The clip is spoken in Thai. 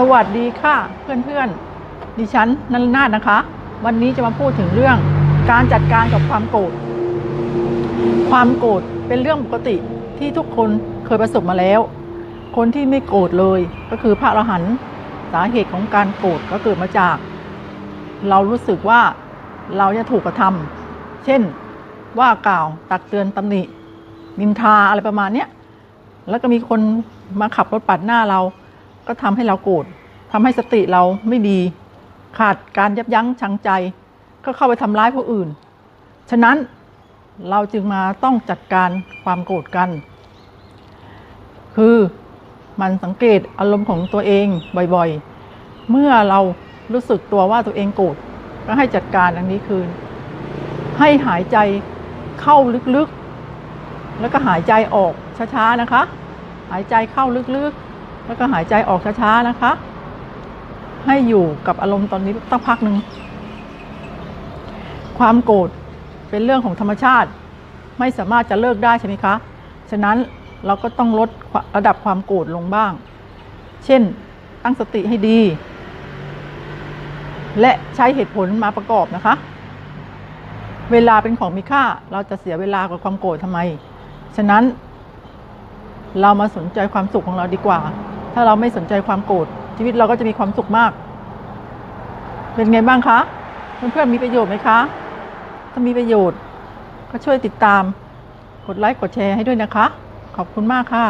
สวัสดีค่ะเพื่อนๆ ดิฉันนันนาถนะคะ วันนี้จะมาพูดถึงเรื่องการจัดการกับความโกรธความโกรธเป็นเรื่องปกติที่ทุกคนเคยประสบมาแล้ว คนที่ไม่โกรธเลยก็คือพระอรหันต์สาเหตุของการโกรธก็เกิดมาจาก เรารู้สึกว่าเราจะถูกกระทำเช่นว่ากล่าวตักเตือนตำหนินินทาอะไรประมาณเนี้ยแล้วก็มีคนมาขับรถปัดหน้าเรา ก็ทำให้เราโกรธทำให้สติเราไม่ดี ขาดการยับยั้งชั่งใจ ก็เข้าไปทำร้ายผู้อื่น ฉะนั้นเราจึงมาต้องจัดการความโกรธกัน คือมันสังเกตอารมณ์ของตัวเองบ่อยๆ เมื่อเรารู้สึกตัวว่าตัวเองโกรธก็ให้จัดการอันนี้คือให้หายใจเข้าลึกๆ แล้วก็หายใจออกช้าๆนะคะ หายใจเข้าลึกๆ แล้วก็หายใจออกช้าๆนะคะ ให้อยู่กับอารมณ์ตอนนี้สักพักหนึ่งความโกรธเป็นเรื่องของธรรมชาติ ไม่สามารถจะเลิกได้ใช่ไหมคะ ฉะนั้นเราก็ต้องลดระดับความโกรธลงบ้าง เช่น ตั้งสติให้ดี และใช้เหตุผลมาประกอบนะคะ เวลาเป็นของมีค่า เราจะเสียเวลากับความโกรธทำไม ฉะนั้นเรามาสนใจความสุขของเราดีกว่า ถ้าเราไม่สนใจความโกรธชีวิตเราก็จะมีความสุขมาก เป็นไงบ้างคะ เพื่อนๆมีประโยชน์ไหมคะ ถ้ามีประโยชน์ ก็ช่วยติดตาม กดไลค์กดแชร์ให้ด้วยนะคะ ขอบคุณมากค่ะ